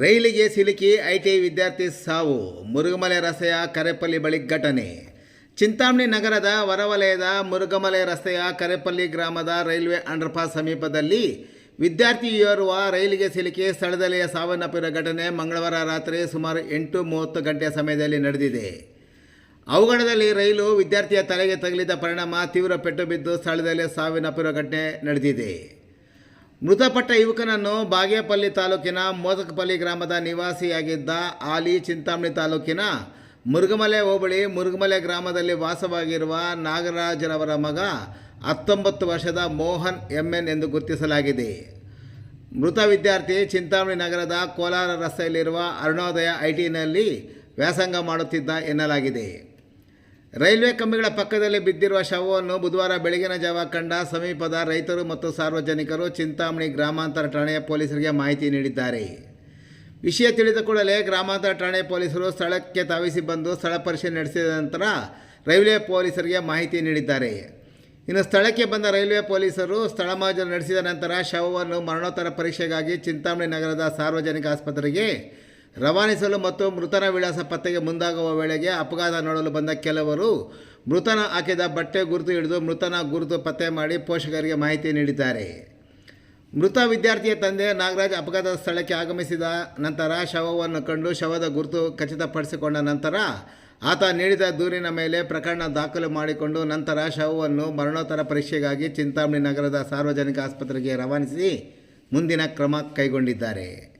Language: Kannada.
ರೈಲಿಗೆ ಸಿಲುಕಿ ಐಟಿ ವಿದ್ಯಾರ್ಥಿ ಸಾವು, ಮುರುಗಮಲೆ ರಸ್ತೆಯ ಕರೆಪಲ್ಲಿ ಬಳಿ ಘಟನೆ. ಚಿಂತಾಮಣಿ ನಗರದ ಹೊರವಲಯದ ಮುರುಗಮಲೆ ರಸ್ತೆಯ ಕರೆಪಲ್ಲಿ ಗ್ರಾಮದ ರೈಲ್ವೆ ಅಂಡರ್ಪಾಸ್ ಸಮೀಪದಲ್ಲಿ ವಿದ್ಯಾರ್ಥಿಯೋರ್ವ ರೈಲಿಗೆ ಸಿಲುಕಿ ಸ್ಥಳದಲ್ಲಿಯೇ ಸಾವನ್ನಪ್ಪಿರುವ ಘಟನೆ ಮಂಗಳವಾರ ರಾತ್ರಿ ಸುಮಾರು ಎಂಟು ಮೂವತ್ತು ಗಂಟೆಯ ಸಮಯದಲ್ಲಿ ನಡೆದಿದೆ. ಅವಘಡದಲ್ಲಿ ರೈಲು ವಿದ್ಯಾರ್ಥಿಯ ತಲೆಗೆ ತಗಲಿದ ಪರಿಣಾಮ ತೀವ್ರ ಪೆಟ್ಟು ಬಿದ್ದು ಸ್ಥಳದಲ್ಲೇ ಸಾವಿನಪ್ಪಿರುವ ಘಟನೆ ನಡೆದಿದೆ. ಮೃತಪಟ್ಟ ಯುವಕನನ್ನು ಬಾಗೇಪಲ್ಲಿ ತಾಲೂಕಿನ ಮೋದಕಪಲ್ಲಿ ಗ್ರಾಮದ ನಿವಾಸಿಯಾಗಿದ್ದ ಆಲಿ ಚಿಂತಾಮಣಿ ತಾಲೂಕಿನ ಮುರುಗಮಲೆ ಹೋಬಳಿ ಮುರುಗಮಲೆ ಗ್ರಾಮದಲ್ಲಿ ವಾಸವಾಗಿರುವ ನಾಗರಾಜರವರ ಮಗ ಹತ್ತೊಂಬತ್ತು ವರ್ಷದ ಮೋಹನ್ ಎಂಎನ್ ಎಂದು ಗುರುತಿಸಲಾಗಿದೆ. ಮೃತ ವಿದ್ಯಾರ್ಥಿ ಚಿಂತಾಮಣಿ ನಗರದ ಕೋಲಾರ ರಸ್ತೆಯಲ್ಲಿರುವ ಅರುಣೋದಯ ಐಟಿನಲ್ಲಿ ವ್ಯಾಸಂಗ ಮಾಡುತ್ತಿದ್ದ ಎನ್ನಲಾಗಿದೆ. ರೈಲ್ವೆ ಕಂಬಿಗಳ ಪಕ್ಕದಲ್ಲಿ ಬಿದ್ದಿರುವ ಶವವನ್ನು ಬುಧವಾರ ಬೆಳಗಿನ ಜಾವ ಕಂಡ ಸಮೀಪದ ರೈತರು ಮತ್ತು ಸಾರ್ವಜನಿಕರು ಚಿಂತಾಮಣಿ ಗ್ರಾಮಾಂತರ ಠಾಣೆಯ ಪೊಲೀಸರಿಗೆ ಮಾಹಿತಿ ನೀಡಿದ್ದಾರೆ. ವಿಷಯ ತಿಳಿದ ಕೂಡಲೇ ಗ್ರಾಮಾಂತರ ಠಾಣೆ ಪೊಲೀಸರು ಸ್ಥಳಕ್ಕೆ ತಾವಿಸಿ ಬಂದು ಸ್ಥಳ ಪರಿಶೀಲನೆ ನಡೆಸಿದ ನಂತರ ರೈಲ್ವೆ ಪೊಲೀಸರಿಗೆ ಮಾಹಿತಿ ನೀಡಿದ್ದಾರೆ. ಇನ್ನು ಸ್ಥಳಕ್ಕೆ ಬಂದ ರೈಲ್ವೆ ಪೊಲೀಸರು ಸ್ಥಳ ನಡೆಸಿದ ನಂತರ ಶವವನ್ನು ಮರಣೋತ್ತರ ಪರೀಕ್ಷೆಗಾಗಿ ಚಿಂತಾಮಣಿ ನಗರದ ಸಾರ್ವಜನಿಕ ಆಸ್ಪತ್ರೆಗೆ ರವಾನಿಸಲು ಮತ್ತು ಮೃತನ ವಿಳಾಸ ಪತ್ತೆಗೆ ಮುಂದಾಗುವ ವೇಳೆಗೆ ಅಪಘಾತ ನೋಡಲು ಬಂದ ಕೆಲವರು ಮೃತನ ಹಾಕಿದ ಬಟ್ಟೆ ಗುರುತು ಹಿಡಿದು ಮೃತನ ಗುರುತು ಪತ್ತೆ ಮಾಡಿ ಪೋಷಕರಿಗೆ ಮಾಹಿತಿ ನೀಡಿದ್ದಾರೆ. ಮೃತ ವಿದ್ಯಾರ್ಥಿಯ ತಂದೆ ನಾಗರಾಜ್ ಅಪಘಾತ ಸ್ಥಳಕ್ಕೆ ಆಗಮಿಸಿದ ನಂತರ ಶವವನ್ನು ಕಂಡು ಶವದ ಗುರುತು ಖಚಿತಪಡಿಸಿಕೊಂಡ ನಂತರ ಆತ ನೀಡಿದ ದೂರಿನ ಮೇಲೆ ಪ್ರಕರಣ ದಾಖಲು ಮಾಡಿಕೊಂಡು ನಂತರ ಶವವನ್ನು ಮರಣೋತ್ತರ ಪರೀಕ್ಷೆಗಾಗಿ ಚಿಂತಾಮಣಿ ನಗರದ ಸಾರ್ವಜನಿಕ ಆಸ್ಪತ್ರೆಗೆ ರವಾನಿಸಿ ಮುಂದಿನ ಕ್ರಮ ಕೈಗೊಂಡಿದ್ದಾರೆ.